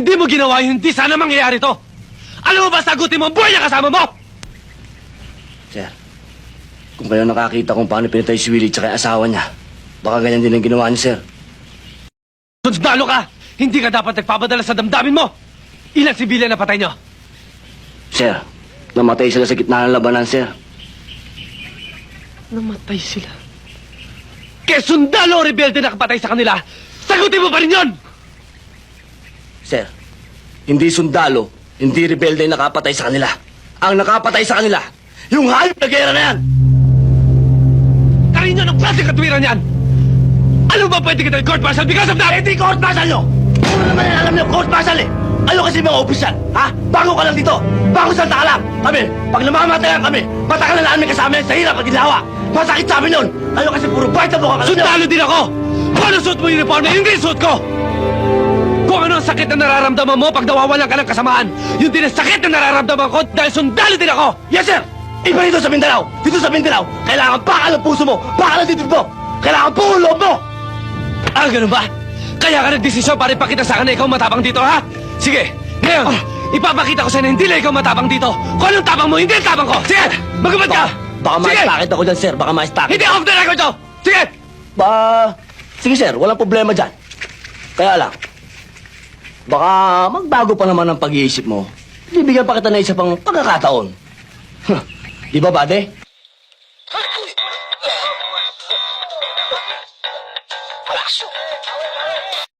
hindi mo ginawa yun, hindi sana mangyayari to. Alam mo ba, sagutin mo ang buhay niya kasama mo! Sir, kung kayo nakakita kung paano pinatay si Willie tsaka yung asawa niya, baka ganyan din ang ginawa niyo, sir. Sundalo ka! Hindi ka dapat nagpapadala sa damdamin mo! Ilang sibilyan na patay niyo? Sir, namatay sila sa gitna ng labanan, sir. Namatay sila. Kaya sundalo o rebelde na kapatay sa kanila, sagutin mo pa rin yun! Sir, hindi sundalo, hindi rebelde ang nakapatay sa kanila. Ang nakapatay sa kanila, yung hayop na gera na yan! Karin nyo ng klase katwiran yan! Ano ba pwede kita court martial because of that? Hindi court martial nyo! Puro naman yan alam nyo, court martial eh! Ano kasi mga opisyal, ha? Bago ka lang dito! Bago salta ka lang! Kami, pag namamatayan kami, matagal na namin kasama yan sa hirap at ginawa! Masakit sa amin yun! Ano kasi puro bite na buka ka! Sundalo din ako! Kung ano suot mo yung uniform na, yun din suot ko! Sakit na nararamdaman mo pag nawawalan ka ng kasamaan, yun din ang sakit na nararamdaman ko dahil sundalo din ako! Yes, sir! Iba dito sa Mindanao! Dito sa Mindanao, kailangan bakal ang puso mo! Bakal ang dibdib mo! Kailangan buo ang loob mo! Ah, ganun ba? Kaya ka nagdesisyon para ipakita sa akin na ikaw matapang dito, ha? Sige, ngayon, ipapakita ko sa'yo na hindi lang ikaw matapang dito. Kung anong tapang mo, hindi ang tapang ko. Sige, magubad ka! Baka Sige! ma-stakit ako dyan, sir. Baka ma-stakit. Hindi off the record to! Sige! Ba... Sige, sir. Walang problema dyan. Kaya lang, Baka magbago pa naman ang pag-iisip mo. Bibigyan pa kita na isa pang pagkakataon. Huh. Di ba, Bade?